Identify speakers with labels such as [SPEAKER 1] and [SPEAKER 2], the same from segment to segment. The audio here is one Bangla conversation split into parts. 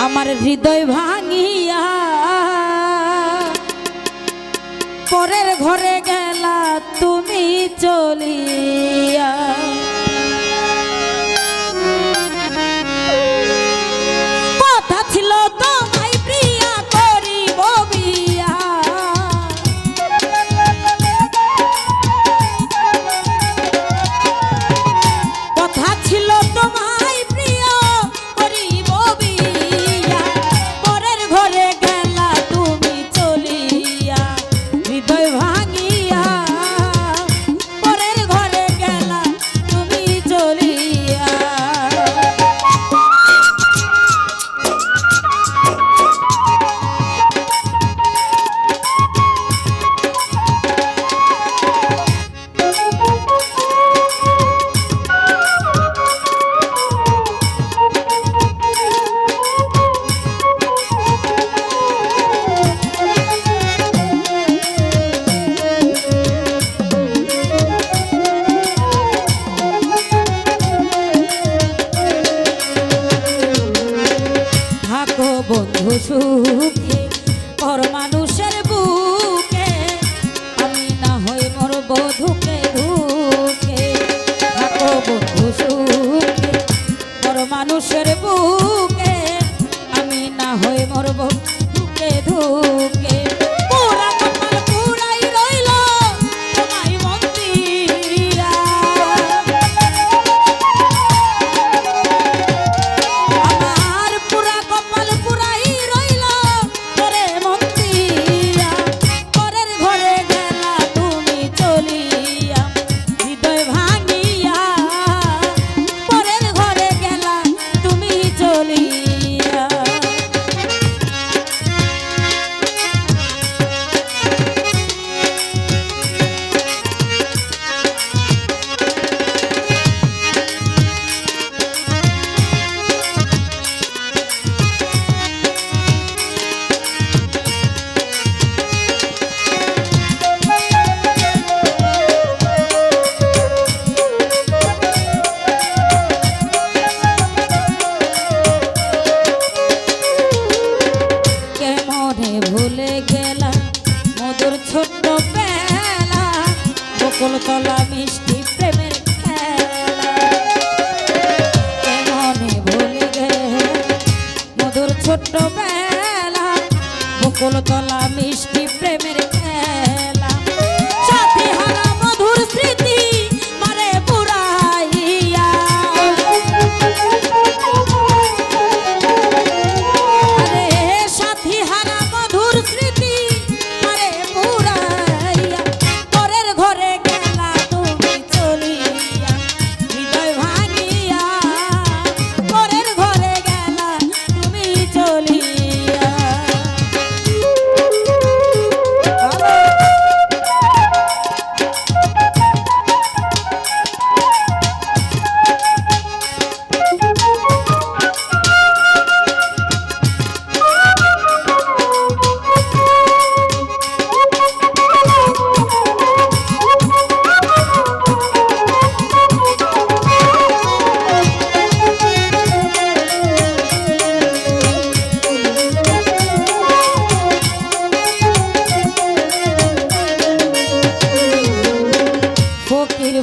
[SPEAKER 1] আমার হৃদয় ভাঙিয়া পরের ঘরে গেলা তুমি চলিয়ে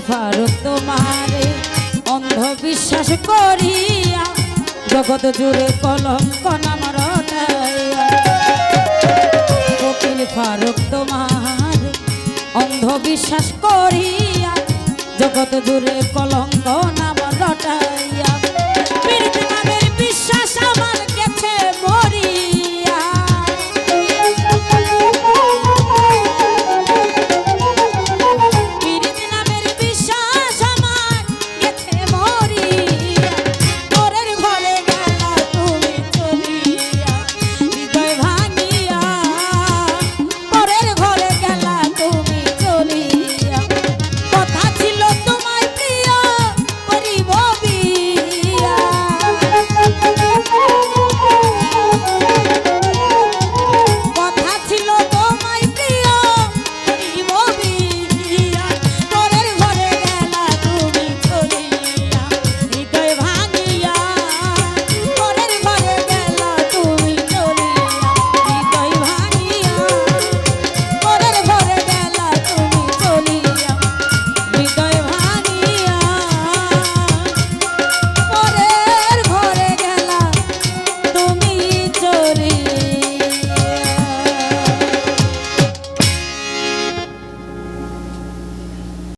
[SPEAKER 1] ফারুক তোমারে অন্ধবিশ্বাস করিয়া জগৎ জুড়ে কলঙ্ক নাম রকিল ফারুক তোমার অন্ধবিশ্বাস করিয়া জগৎ জুড়ে কলঙ্ক না